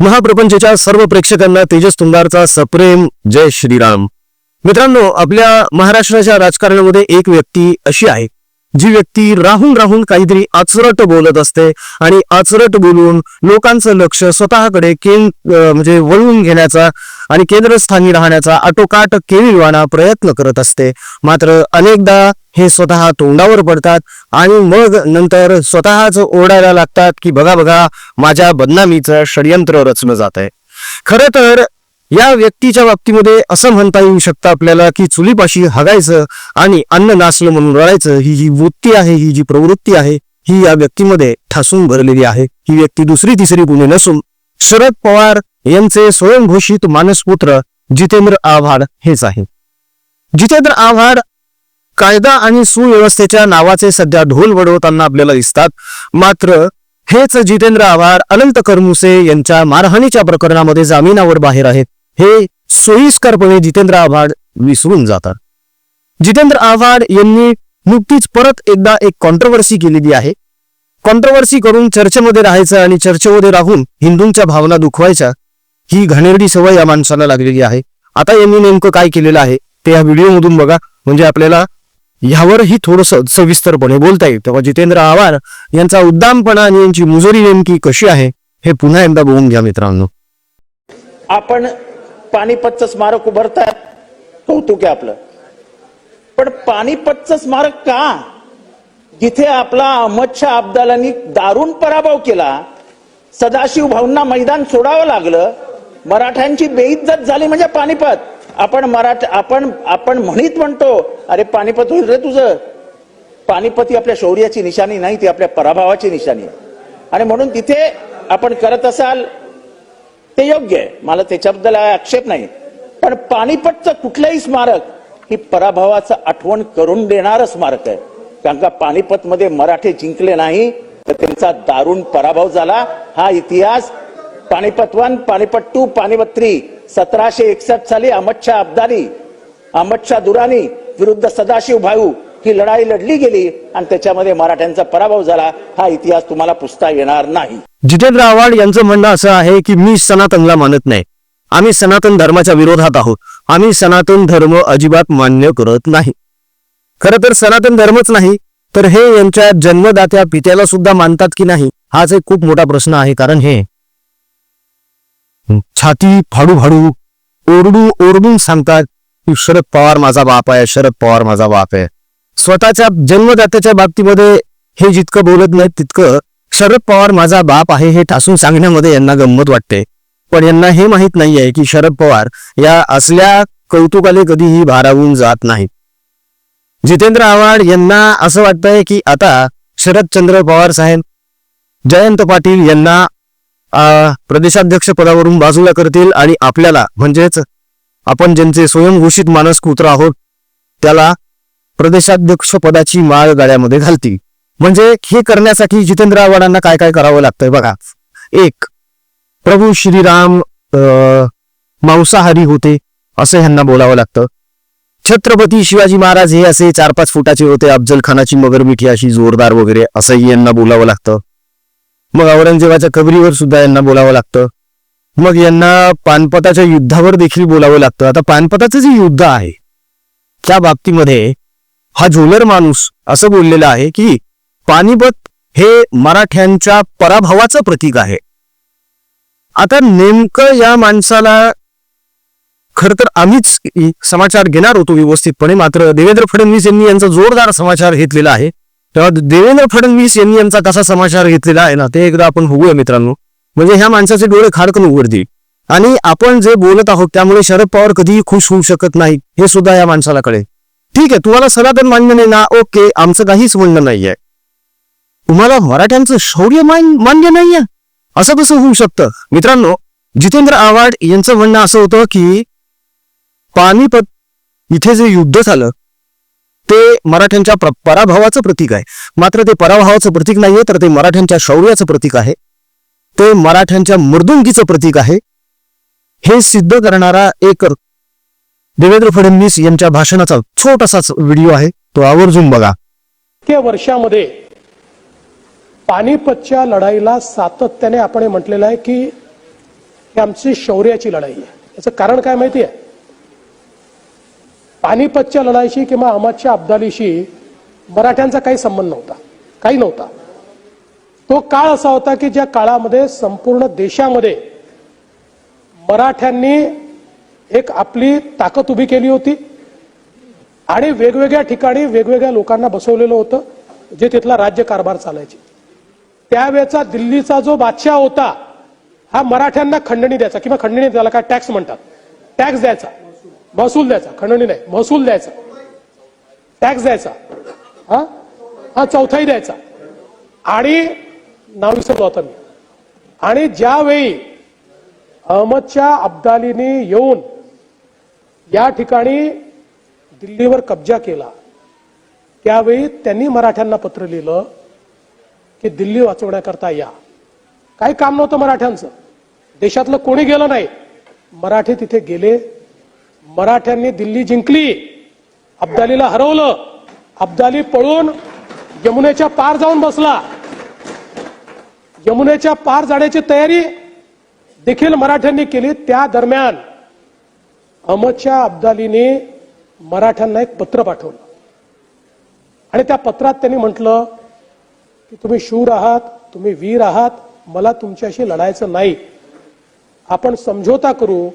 महाप्रपंचच्या सर्व प्रेक्षकांना तेजस तुंगारचा सप्रेम जय श्रीराम. मित्रांनो आपल्या महाराष्ट्राच्या राजकारणामध्ये एक व्यक्ती अशी आहे. जी व्यक्ती राहून राहून काहीतरी आचरट बोलत असते आणि आचरट बोलून लोकांचं लक्ष स्वतःकडे केन म्हणजे वळवून घेण्याचा आणि केंद्रस्थानी राहण्याचा आटोकाट केविलवाणा प्रयत्न करत असते. मात्र अनेकदा हे स्वतः तोंडावर पडतात आणि मग नंतर स्वतःच ओरडायला लागतात की बघा बघा माझ्या बदनामीचं षडयंत्र रचलं जात आहे खरं तर या व्यक्तीच्या बाबतीमध्ये असं म्हणता येऊ शकतं आपल्याला की चुलीपाशी हगायचं आणि अन्न नासलं म्हणून रडायचं ही जी वृत्ती आहे ही जी प्रवृत्ती आहे ही या व्यक्तीमध्ये ठासून भरलेली आहे. ही व्यक्ती दुसरी तिसरी कुणी नसून शरद पवार यांचे स्वयंघोषित मानसपुत्र जितेंद्र आव्हाड हेच आहे. जितेंद्र आव्हाड कायदा आणि सुव्यवस्थेच्या नावाचे सध्या ढोल वडवताना आपल्याला दिसतात. मात्र हेच जितेंद्र आव्हाड अनंत करमुसे यांच्या मारहाणीच्या प्रकरणामध्ये जामिनावर बाहेर आहेत. हे सोयीस्करपणे जितेंद्र आव्हाड विसरून जातात. जितेंद्र आव्हाड यांनी नुकतीच परत एकदा एक कॉन्ट्रोवर्सी केलेली आहे. कॉन्ट्रोवर्सी करून चर्चेमध्ये राहायचं आणि चर्चेमध्ये राहून हिंदूंच्या भावना दुखवायच्या ही घाणेरडी सवय या माणसाला लागलेली आहे. आता यांनी नेमकं काय केलेलं आहे ते या व्हिडिओमधून बघा. म्हणजे आपल्याला ह्यावरही थोडस सविस्तरपणे बोलता येईल. तेव्हा जितेंद्र आव्हाड यांचा उद्दामपणा आणि यांची मुजोरी नेमकी कशी आहे हे पुन्हा एकदा बघून घ्या मित्रांनो. आपण पानिपतचं स्मारक उभारतात कौतुक आहे आपलं. पण पानिपतचं स्मारक का? जिथे आपला अहमदशाह अब्दालांनी दारुण पराभव केला सदाशिव भाऊंना मैदान सोडावं लागलं मराठ्यांची बेइज्जत झाली म्हणजे पानिपत. आपण मराठ आपण आपण म्हणीत म्हणतो अरे पानिपत होईल रे तुझं. पानिपत ही आपल्या शौर्याची निशाणी नाही ती आपल्या पराभवाची निशाणी आहे. आणि म्हणून तिथे आपण करत असाल ते योग्य आहे. मला त्याच्याबद्दल आक्षेप नाही. पण पानिपतचं कुठलंही स्मारक ही पराभवाचं आठवण करून देणारं स्मारक आहे. कारण का पानिपतमध्ये मराठे जिंकले नाही तर त्यांचा दारुण पराभव झाला. हा इतिहास Panipat one Panipat two Panipat three सतराशे एकसष्ट साली अहमदशाह अब्दाली अहमदशाह दुरानी विरुद्ध सदाशिव भाऊ ही लढाई लढली गेली आणि त्याच्यामध्ये मराठ्यांचा पराभव झाला. हा इतिहास तुम्हाला पुसता येणार नाही. जितेंद्र आव्हाड यांचं म्हणणं असं आहे की मी सनातनला मानत नाही. आम्ही सनातन धर्माच्या विरोधात आहोत. आम्ही सनातन धर्म अजिबात मान्य करत नाही. खरं तर सनातन धर्मच नाही तर हे यांच्या जन्मदात्या पित्याला सुद्धा मानतात की नाही हाच एक खूप मोठा प्रश्न आहे. कारण हे छाती फाडू फाडू ओरडू ओरडून सांगतात की शरद पवार माझा बाप आहे शरद पवार माझा बाप आहे. स्वतःच्या जन्मदात्याच्या बाबतीमध्ये हे जितकं बोलत नाहीत तितकं शरद पवार माझा बाप आहे हे ठासून सांगण्यामध्ये यांना गंमत वाटते. पण यांना हे माहीत नाहीये की शरद पवार या असल्या कौतुकाले कधीही भारावून जात नाहीत जितेंद्र आव्हाड यांना असं वाटतंय की आता शरदचंद्र पवार साहेब जयंत पाटील यांना प्रदेशाध्यक्ष पदावरून बाजूला करतील आणि आपल्याला म्हणजेच आपण ज्यांचे स्वयंघोषित मानस कुत्र आहोत त्याला प्रदेशाध्यक्ष पदाची माळ गाड्यामध्ये घालतील. म्हणजे हे करण्यासाठी जितेंद्र आव्हाडांना काय काय करावं लागतंय बघा. एक प्रभू श्रीराम मांसाहारी होते असं ह्यांना बोलावं लागतं. छत्रपती शिवाजी महाराज हे असे चार पाच फुटाचे होते अफजल खानाची मगर मिठी अशी जोरदार वगैरे असंही यांना बोलावं लागतं. मग औरंगजेबाच्या कबरीवर सुद्धा यांना बोलावं लागतं. मग यांना पानपताच्या युद्धावर देखील बोलावं लागतं. आता पानपताचं जे युद्ध आहे त्या बाबतीमध्ये हा झोलर माणूस असं बोललेला आहे की पानिपत हे मराठ्यांच्या पराभवाचं प्रतीक आहे. आता नेमकं या माणसाला खर तर आम्हीच समाचार घेणार होतो व्यवस्थितपणे. मात्र देवेंद्र फडणवीस यांनी यांचा जोरदार समाचार घेतलेला आहे. तेव्हा देवेंद्र फडणवीस यांनी यांचा कसा समाचार घेतलेला आहे ना ते एकदा आपण बघूया मित्रांनो. म्हणजे ह्या माणसाचे डोळे खाडकन उघडतील. आणि आपण जे बोलत आहोत त्यामुळे शरद पवार कधीही खुश होऊ शकत नाही हे सुद्धा या माणसाला कळेल. ठीक आहे तुम्हाला सनातन मान्य नाही ना? ओके आमचं काहीच म्हणणं नाहीये. तुम्हाला मराठ्यांचं शौर्य मान्य नाहीये? असं कसं होऊ शकतं? मित्रांनो जितेंद्र आव्हाड यांचं म्हणणं असं होतं की पानिपत इथे जे युद्ध झालं ते मराठ्यांच्या पराभवाचं प्रतीक आहे. मात्र ते पराभवाचं प्रतीक नाहीये तर ते मराठ्यांच्या शौर्याचं प्रतीक आहे. ते मराठ्यांच्या मृदुंगीचं प्रतीक आहे. हे सिद्ध करणारा एक देवेंद्र फडणवीस यांच्या भाषणाचा छोटासाच व्हिडिओ आहे. तो आवर्जून बघा. त्या वर्षामध्ये पानिपतच्या लढाईला सातत्याने आपण म्हटलेलं आहे की ही आमची शौर्याची लढाई आहे. याचं कारण काय माहिती आहे? पानिपतच्या लढाईशी किंवा अहमदच्या अब्दालीशी मराठ्यांचा काही संबंध नव्हता. काही नव्हता. तो काळ असा होता की ज्या काळामध्ये संपूर्ण देशामध्ये मराठ्यांनी एक आपली ताकद उभी केली होती आणि वेगवेगळ्या ठिकाणी वेगवेगळ्या लोकांना बसवलेलं होतं जे तिथला राज्य कारभार चालायचे. त्यावेळेचा दिल्लीचा जो बादशाह होता हा मराठ्यांना खंडणी द्यायचा. किंवा खंडणी त्याला काय टॅक्स म्हणतात. टॅक्स द्यायचा. महसूल द्यायचा. खंडणी नाही. महसूल द्यायचा. टॅक्स द्यायचा. हा? हा चौथाही द्यायचा. आणि नाव विसरलो आता मी. आणि ज्यावेळी अहमदच्या अब्दालीने येऊन या ठिकाणी दिल्लीवर कब्जा केला त्यावेळी त्यांनी मराठ्यांना पत्र लिहिलं. की दिल्ली वाचवण्याकरता या. काही काम नव्हतं मराठ्यांचं. देशातलं कोणी गेलं नाही. मराठी तिथे गेले. मराठ्यांनी दिल्ली जिंकली. अब्दालीला हरवलं. अब्दाली पळून यमुनेच्या पार जाऊन बसला. यमुनेच्या पार जाण्याची तयारी देखील मराठ्यांनी केली त्या दरम्यान अहमदच्या अब्दालीने मराठ्यांना एक पत्र पाठवलं. आणि त्या पत्रात त्यांनी म्हटलं की तुम्ही शूर आहात तुम्ही वीर आहात मला तुमच्याशी लढायचं नाही. आपण समझोता करू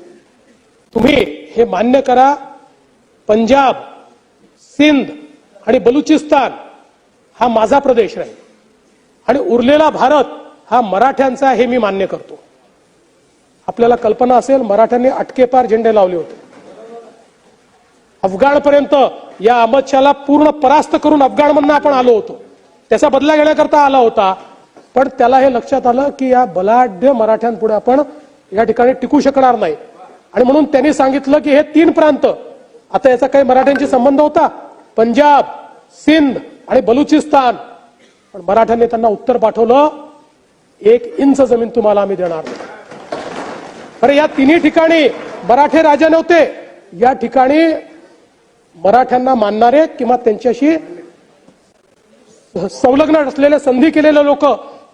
तुम्ही हे मान्य करा पंजाब सिंध आणि बलुचिस्तान हा माझा प्रदेश राहील. आणि उरलेला भारत हा मराठ्यांचा हे मी मान्य करतो. आपल्याला कल्पना असेल मराठ्यांनी अटकेपार झेंडे लावले होते. अफगाणपर्यंत या अहमदशाला पूर्ण परास्त करून अफगाणमधनं आपण आलो होतो. त्याचा बदला घेण्याकरता आला होता. पण त्याला हे लक्षात आलं की या बलाढ्य मराठ्यांपुढे आपण या ठिकाणी टिकू शकणार नाही. आणि म्हणून त्यांनी सांगितलं की हे तीन प्रांत आता याचा काही मराठ्यांशी संबंध होता. पंजाब सिंध आणि बलुचिस्तान. पण मराठ्यांनी त्यांना उत्तर पाठवलं एक इंच जमीन तुम्हाला आम्ही देणार अरे या तिन्ही ठिकाणी मराठे राजा नव्हते. या ठिकाणी मराठ्यांना मानणारे किंवा त्यांच्याशी संलग्न असलेले संधी केलेले लोक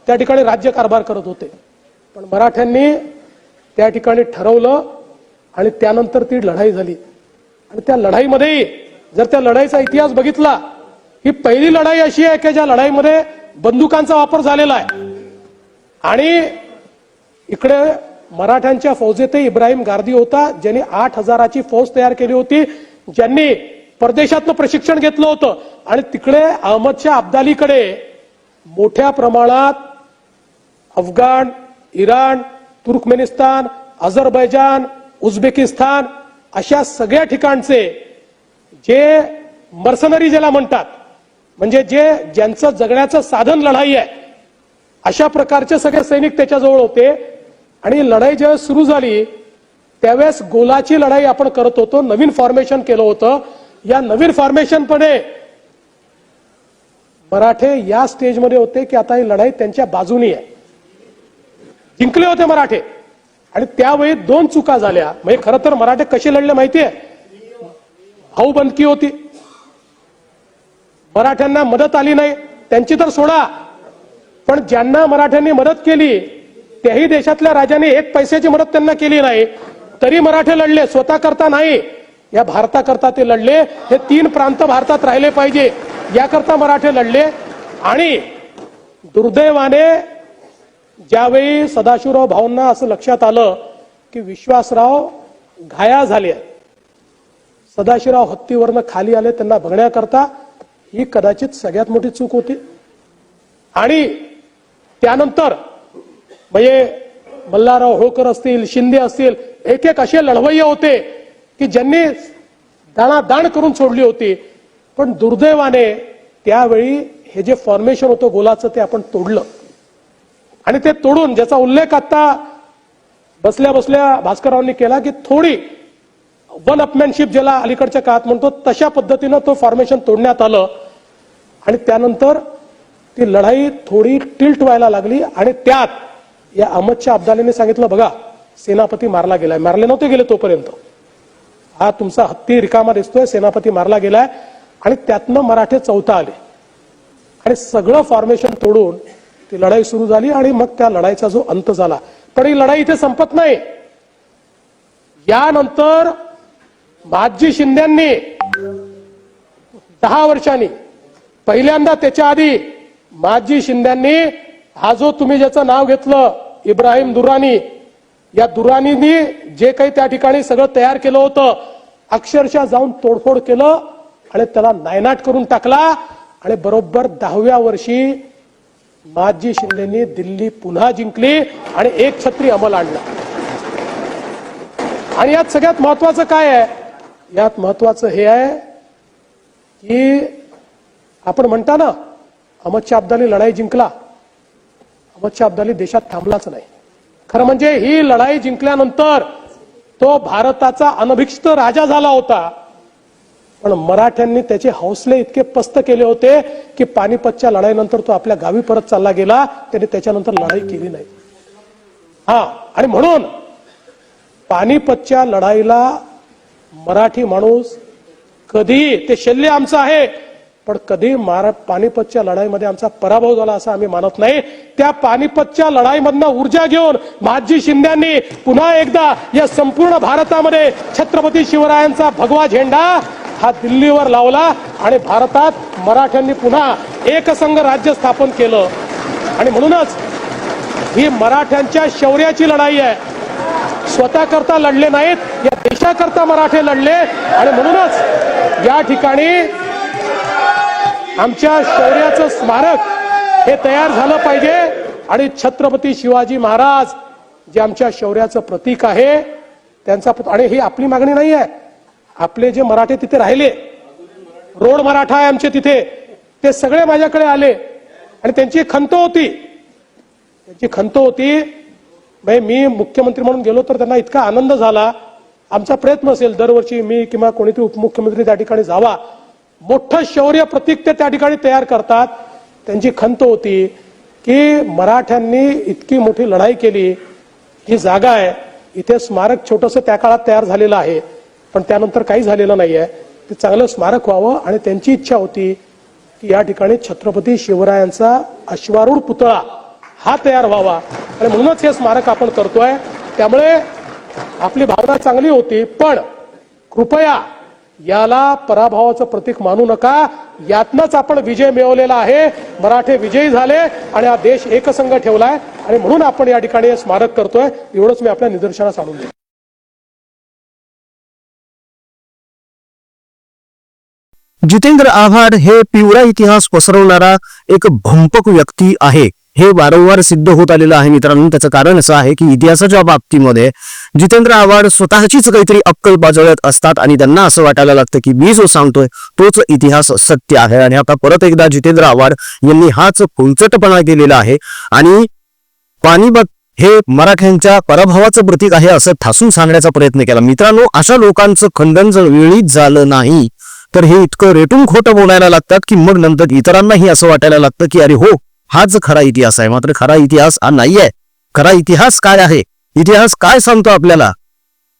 त्या ठिकाणी राज्य कारभार करत होते. पण मराठ्यांनी त्या ठिकाणी ठरवलं आणि त्यानंतर ती लढाई झाली. आणि त्या लढाईमध्ये जर त्या लढाईचा इतिहास बघितला ही पहिली लढाई अशी आहे की ज्या लढाईमध्ये बंदुकांचा वापर झालेला आहे. आणि इकडे मराठ्यांच्या फौजेतही इब्राहिम गार्दी होता ज्यांनी आठ हजाराची फौज तयार केली होती ज्यांनी परदेशातलं प्रशिक्षण घेतलं होतं. आणि तिकडे अहमदच्या अब्दालीकडे मोठ्या प्रमाणात Afghan Iran Turkmenistan Azerbaijan Uzbekistan अशा सगळ्या ठिकाणचे जे मर्सनरी ज्याला म्हणतात म्हणजे जे ज्यांचं जगण्याचं साधन लढाई आहे अशा प्रकारचे सगळे सैनिक त्याच्याजवळ होते. आणि लढाई जेव्हा सुरू झाली त्यावेळेस गोलाची लढाई आपण करत होतो नवीन फॉर्मेशन केलं होतं. या नवीन फॉर्मेशन मराठे या स्टेजमध्ये होते की आता ही लढाई त्यांच्या बाजूनी आहे. जिंकले होते मराठे. आणि त्यावेळी दोन चुका झाल्या. म्हणजे खरं तर मराठे कसे लढले माहितीये? भाऊबंदकी होती. मराठ्यांना मदत आली नाही. त्यांची तर सोडा. पण ज्यांना मराठ्यांनी मदत केली त्याही देशातल्या राजाने एक पैशाची मदत त्यांना केली नाही. तरी मराठे लढले स्वतः करता नाही. या भारताकरता ते लढले. हे तीन प्रांत भारतात राहिले पाहिजे. याकरता मराठे लढले. आणि दुर्दैवाने ज्यावेळी सदाशिवराव भाऊंना असं लक्षात आलं की विश्वासराव घाया झाले सदाशिवराव हत्तीवरनं खाली आले त्यांना बघण्याकरता ही कदाचित सगळ्यात मोठी चूक होती. आणि त्यानंतर म्हणजे मल्हारराव होळकर असतील शिंदे असतील एक एक असे लढवय्य होते. की ज्यांनी दाणादाण करून सोडली होती पण दुर्दैवाने त्यावेळी हे जे फॉर्मेशन होतं गोलाचं ते आपण तोडलं. आणि ते तोडून ज्याचा उल्लेख आता बसल्या बसल्या भास्कररावांनी केला की थोडी वन अपमॅनशिप ज्याला अलीकडच्या काळात म्हणतो तशा पद्धतीनं तो फॉर्मेशन तोडण्यात आलं. आणि त्यानंतर ती लढाई थोडी टिल्ट व्हायला लागली आणि त्यात या अहमदच्या अब्दालीने सांगितलं बघा सेनापती मारला गेलाय. मारले नव्हते गेले तोपर्यंत. हा तुमचा हत्ती रिकामा दिसतोय सेनापती मारला गेलाय आणि त्यातनं मराठे चौथा आले. आणि सगळं फॉर्मेशन तोडून ती लढाई सुरू झाली आणि मग त्या लढाईचा जो अंत झाला. पण ही लढाई इथे संपत नाही. यानंतर माजी शिंद्यांनी दहा वर्षांनी पहिल्यांदा त्याच्या आधी माजी शिंद्यांनी हा जो तुम्ही ज्याचं नाव घेतलं इब्राहिम दुरानी या दुरानींनी जे काही त्या ठिकाणी सगळं तयार केलं होतं अक्षरशः जाऊन तोडफोड केलं आणि त्याला नायनाट करून टाकला आणि बरोबर दहाव्या वर्षी माजी शिंदेनी दिल्ली पुन्हा जिंकली आणि एक छत्री अंमल आणला. आणि यात सगळ्यात महत्वाचं काय आहे? यात महत्वाचं हे आहे की आपण म्हणता ना अहमद शाह अब्दाली लढाई जिंकला. अहमद शाह अब्दाली देशात थांबलाच नाही. खरं म्हणजे ही लढाई जिंकल्यानंतर तो भारताचा अनभिक्षित राजा झाला होता. पण मराठ्यांनी त्याचे हौसले इतके पस्त केले होते की पानिपतच्या लढाईनंतर तो आपल्या गावी परत चालला गेला. त्याने त्याच्यानंतर लढाई केली नाही. हा आणि म्हणून पानिपतच्या लढाईला मराठी माणूस कधी ते शल्य आमचं आहे पण कधी मारा पानिपतच्या लढाईमध्ये आमचा पराभव झाला असं आम्ही मानत नाही. त्या पानिपतच्या लढाईमधनं ऊर्जा घेऊन माजी शिंद्यांनी पुन्हा एकदा या संपूर्ण भारतामध्ये छत्रपती शिवरायांचा भगवा झेंडा हा दिल्लीवर लावला आणि भारतात मराठ्यांनी पुन्हा एकसंघ राज्य स्थापन केलं. आणि म्हणूनच ही मराठ्यांच्या शौर्याची लढाई आहे. स्वतःकरता लढले नाहीत या देशाकरता मराठे लढले. आणि म्हणूनच या ठिकाणी आमच्या शौर्याचं स्मारक हे तयार झालं पाहिजे. आणि छत्रपती शिवाजी महाराज जे आमच्या शौर्याचं प्रतीक आहे त्यांचा आणि ही आपली मागणी नाही आहे. आपले जे मराठे तिथे राहिले रोड मराठा आहे आमचे तिथे ते सगळे माझ्याकडे आले. आणि त्यांची खंत होती. त्यांची खंत होती मी मुख्यमंत्री म्हणून गेलो तर त्यांना इतका आनंद झाला. आमचा प्रयत्न असेल दरवर्षी मी किंवा कोणीतरी उपमुख्यमंत्री त्या ठिकाणी जावा. मोठं शौर्य प्रतीक ते त्या ठिकाणी तयार करतात. त्यांची खंत होती की मराठ्यांनी इतकी मोठी लढाई केली. ही जागा आहे इथे स्मारक छोटंसं त्या काळात तयार झालेलं आहे. पण त्यानंतर काही झालेलं नाही आहे ते चांगलं स्मारक व्हावं आणि त्यांची इच्छा होती की या ठिकाणी छत्रपती शिवरायांचा अश्वारूढ पुतळा हा तयार व्हावा. आणि म्हणूनच हे स्मारक आपण करतोय. त्यामुळे आपली भावना चांगली होती पण कृपया याला पराभवाचं प्रतीक मानू नका. यातनच आपण विजय मिळवलेला आहे. मराठे विजयी झाले आणि हा देश एकसंघ ठेवलाय. आणि म्हणून आपण या ठिकाणी स्मारक करतोय. एवढंच मी आपल्या निदर्शनास आणून देतो. जितेंद्र आव्हाड हे पिवळा इतिहास पसरवणारा एक भंपक व्यक्ती आहे. हे वारंवार सिद्ध होत आलेलं आहे मित्रांनो. त्याचं कारण असं आहे की इतिहासाच्या बाबतीमध्ये जितेंद्र आव्हाड स्वतःचीच काहीतरी अक्कल बाजवत असतात आणि त्यांना असं वाटायला लागतं की मी जो सांगतोय तोच इतिहास सत्य आहे. आणि आता परत एकदा जितेंद्र आव्हाड यांनी हाच फुलचटपणा केलेला आहे. आणि पानिपत हे मराठ्यांच्या पराभवाचं प्रतीक आहे असं ठासून सांगण्याचा प्रयत्न केला. मित्रांनो अशा लोकांचं खंडन जर वेळीच झालं नाही तर हे इतकं रेटून खोटं बोलायला लागतात की मग नंतर इतरांनाही असं वाटायला लागतं की अरे हो हाच खरा इतिहास आहे. मात्र खरा इतिहास हा नाहीये. खरा इतिहास काय आहे? इतिहास काय सांगतो आपल्याला?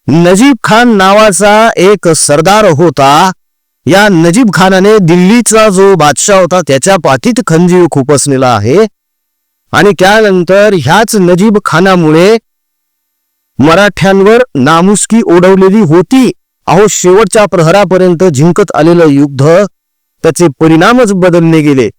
नजीब खान नावाचा एक सरदार होता. या नजीब खानाने दिल्लीचा जो बादशाह होता त्याच्या पाठीत खंजीव खुपसलेला आहे. आणि त्यानंतर ह्याच नजीब खानामुळे मराठ्यांवर नामुष्की ओढवलेली होती. अहो शेवटच्या प्रहरापर्यंत जिंकत आलेलं युद्ध त्याचे परिणामच बदलले गेले.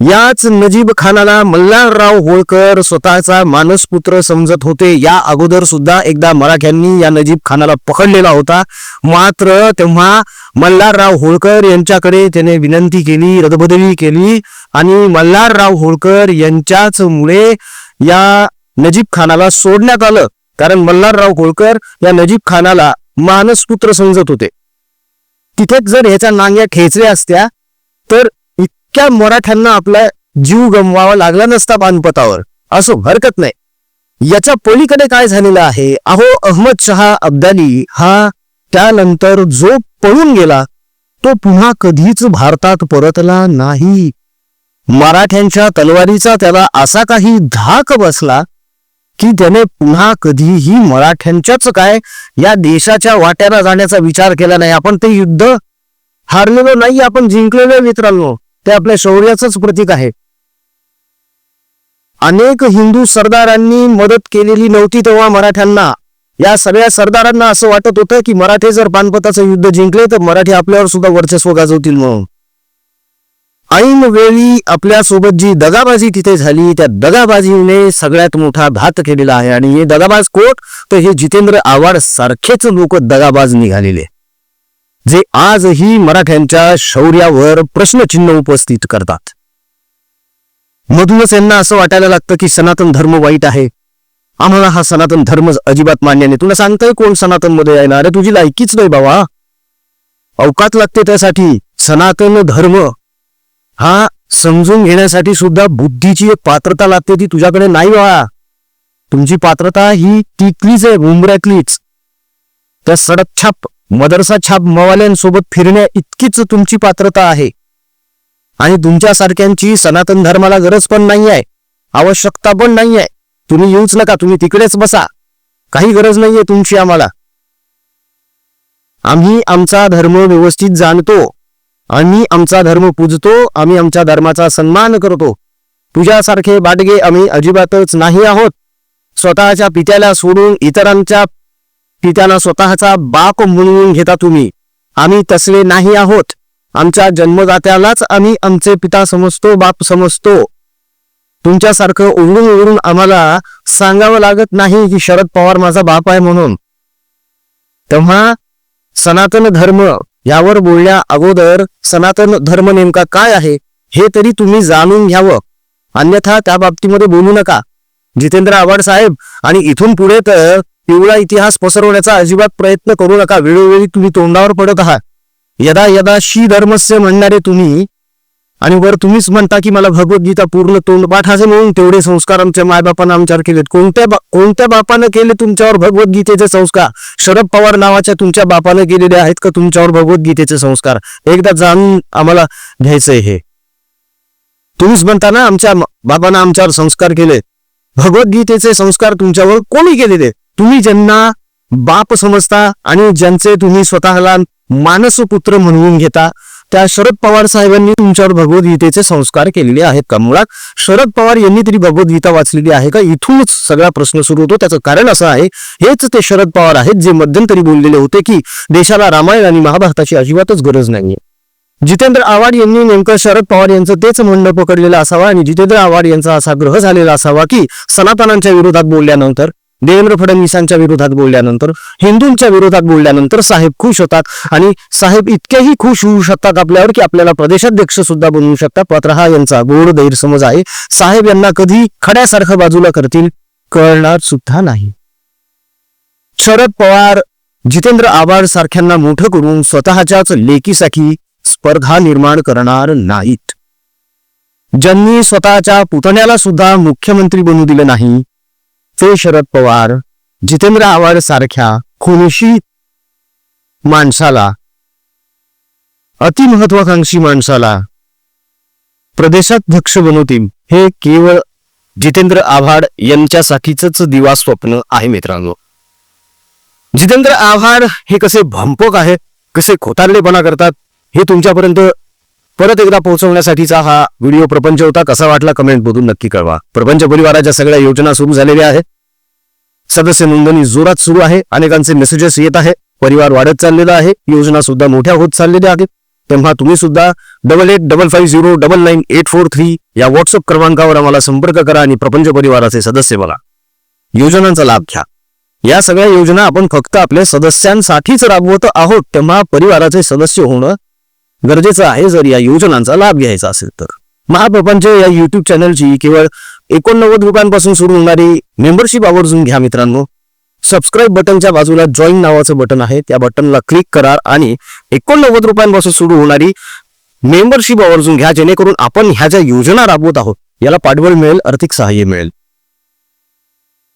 याच नजीब खानाला मल्हारराव होळकर स्वतःचा मानसपुत्र समजत होते. या अगोदर सुद्धा एकदा मराठ्यांनी या नजीब खानाला पकडलेला होता. मात्र तेव्हा मल्हारराव होळकर यांच्याकडे त्याने विनंती केली रदबदली केली आणि मल्हारराव होळकर यांच्याच मुळे या नजीब खानाला सोडण्यात आलं. कारण मल्हारराव होळकर या नजीब खानाला मानसपुत्र समजत होते. तिथेच जर ह्याच्या नांग्या खेचल्या असत्या तर इतक्या मराठ्यांना आपला जीव गमवावा लागला नसता पानपतावर. असं हरकत नाही. याच्या पलीकडे काय झालेलं आहे? अहो अहमद शहा अब्दाली हा त्यानंतर जो पळून गेला तो पुन्हा कधीच भारतात परतला नाही. मराठ्यांच्या तलवारीचा त्याला असा काही धाक बसला की त्याने पुन्हा कधीही मराठ्यांच्याच काय या देशाच्या वाट्याला जाण्याचा विचार केला नाही. आपण ते युद्ध हारलेलो नाही आपण जिंकलेलो मित्रांनो. ते आपल्या शौर्याचंच प्रतीक आहे. अनेक हिंदू सरदारांनी मदत केलेली नव्हती तेव्हा मराठ्यांना. या सगळ्या सरदारांना असं वाटत होतं की मराठे जर पानपताचं युद्ध जिंकले तर मराठी आपल्यावर सुद्धा वर्चस्व गाजवतील म्हणून. ऐन वेळी आपल्यासोबत जी दगाबाजी तिथे झाली त्या दगाबाजीने सगळ्यात मोठा घात केलेला आहे. आणि हे दगाबाज कोट तर हे जितेंद्र आव्हाड सारखेच लोक दगाबाज निघालेले. जे आजही मराठ्यांच्या शौर्यावर प्रश्नचिन्ह उपस्थित करतात. मधूनच यांना असं वाटायला लागतं की सनातन धर्म वाईट आहे. आम्हाला हा सनातन धर्म अजिबात मान्य नाही. तुला सांगताय कोण सनातनमध्ये आहे ना अरे तुझी लायकीच नाही बाबा. अवकात लागते त्यासाठी. सनातन धर्म हा समजून घेण्यासाठी सुद्धा बुद्धीची एक पात्रता लागते ती तुझ्याकडे नाही बाळा तुमची पात्रता ही तिथलीच आहे मुंबऱ्यातलीच त्या सडक छाप. मदरसा छाप मवाल्यांसोबत फिरण्या इतकीच तुमची पात्रता आहे. आणि तुमच्यासारख्यांची सनातन धर्माला गरज पण नाही आहे आवश्यकता पण नाही आहे तुम्ही येऊच नका तुम्ही तिकडेच बसा. काही गरज नाहीये तुमची आम्हाला. आम्ही आमचा धर्म व्यवस्थित जाणतो. आम्ही आमचा धर्म पूजतो आम्ही आमच्या धर्माचा सन्मान करतो. तुझ्यासारखे बाटगे आम्ही अजिबातच नाही आहोत. स्वतःच्या पित्याला सोडून इतरांच्या पित्याला स्वतःचा बाप म्हणून घेता तुम्ही. आम्ही तसले नाही आहोत. आमच्या जन्मदात्यालाच आम्ही आमचे पिता समजतो बाप समजतो. तुमच्यासारखं उघडून उघडून आम्हाला सांगावं लागत नाही की शरद पवार माझा बाप आहे म्हणून. तेव्हा सनातन धर्म यावर बोलण्या अगोदर सनातन धर्म नेमका काय आहे हे तरी तुम्ही जाणून घ्यावं. अन्यथा त्या बाबतीमध्ये बोलू नका. जितेंद्र आव्हाड साहेब आणि इथून पुढे तर पिवळा इतिहास पसरवण्याचा अजिबात प्रयत्न करू नका. वेळोवेळी तुम्ही तोंडावर पडत आहात. यदा यदा शी धर्मस्य म्हणणारे तुम्ही आणि वर तुम्हीच म्हणता की मला भगवद्गीता पूर्ण तोंडपाठ पाठाचे म्हणून तेवढे संस्कार आमच्या मायबापानं आमच्यावर केलेत. कोणत्या बा- कोणत्या बापानं केले तुमच्यावर भगवद्गीतेचे संस्कार? शरद पवार नावाच्या तुमच्या बापानं केलेले आहेत का तुमच्यावर भगवद्गीतेचे संस्कार? एकदा जाणून आम्हाला घ्यायचंय हे. तुम्हीच म्हणता ना आमच्या म- आमच्यावर संस्कार केले भगवद्गीतेचे संस्कार तुमच्यावर कोणी केलेले? तुम्ही ज्यांना बाप समजता आणि ज्यांचे तुम्ही स्वतःला मानसपुत्र म्हणून घेता त्या शरद पवार साहेबांनी तुमच्यावर भगवद्गीतेचे संस्कार केलेले आहेत का? मुळात शरद पवार यांनी तरी भगवद्गीता वाचलेली आहे का? इथूनच सगळा प्रश्न सुरू होतो. त्याचं कारण असं आहे हेच ते शरद पवार आहेत जे मध्यंतरी बोललेले होते की देशाला रामायण आणि महाभारताची अजिबातच गरज नाहीये. जितेंद्र आव्हाड यांनी नेमकं शरद पवार यांचं तेच म्हणणं पकडलेलं असावं आणि जितेंद्र आव्हाड यांचा असा ग्रह झालेला असावा की सनातनांच्या विरोधात बोलल्यानंतर देवेंद्र फडणवीसांच्या विरोधात बोलल्यानंतर हिंदूंच्या विरोधात बोलल्यानंतर साहेब खुश होतात आणि साहेब इतकेही खुश होऊ शकतात आपल्यावर की आपल्याला प्रदेशाध्यक्ष सुद्धा बनवू शकतात. मात्र हा यांचा गोड गैरसमज आहे. साहेब यांना कधी खड्यासारखं बाजूला करतील कळणार सुद्धा नाही. शरद पवार जितेंद्र आव्हाड सारख्यांना मोठं करून स्वतःच्याच लेकीसाठी स्पर्धा निर्माण करणार नाहीत. ज्यांनी स्वतःच्या पुतण्याला सुद्धा मुख्यमंत्री बनू दिले नाही ते शरद पवार जितेंद्र आव्हाड सारख्या खुनशी माणसाला अतिमहत्वाकांक्षी माणसाला प्रदेशाध्यक्ष बनवतील हे केवळ जितेंद्र आव्हाड यांच्यासाठीच दिवा स्वप्न आहे मित्रांनो. जितेंद्र आव्हाड हे कसे भंपक आहे कसे खोतारलेपणा करतात हे तुमच्यापर्यंत परत एकदा पोहोचवण्यासाठीचा हा व्हिडिओ प्रपंच होता. कसा वाटला कमेंट मधून नक्की कळवा. प्रपंच परिवाराच्या सगळ्या योजना सुरू झालेल्या आहेत. सदस्य नोंदणी जोरात सुरू आहे. अनेकांचे मेसेजेस येत आहे. परिवार वाढत चाललेला आहे. योजना सुद्धा मोठ्या होत चाललेल्या आहेत. तेव्हा तुम्ही सुद्धा double eight double five zero double nine eight four three या व्हॉट्सअप क्रमांकावर आम्हाला संपर्क करा आणि प्रपंच परिवाराचे सदस्य बघा योजनांचा लाभ घ्या. या सगळ्या योजना आपण फक्त आपल्या सदस्यांसाठीच राबवत आहोत. तेव्हा परिवाराचे सदस्य होणं गरजेचं आहे जर या योजनांचा लाभ घ्यायचा असेल तर. महाप्रपंच या युट्यूब चॅनलची केवळ एकोणनव्वद रुपयांपासून सुरू होणारी मेंबरशिप आवर्जून घ्या मित्रांनो. सबस्क्राईब बटनच्या बाजूला जॉईन नावाचं बटन आहे. त्या बटनला क्लिक करा आणि एकोणनव्वद रुपयांपासून सुरू होणारी मेंबरशिप आवर्जून घ्या जेणेकरून आपण ह्या ज्या योजना राबवत आहोत याला पाठबळ मिळेल आर्थिक सहाय्य मिळेल.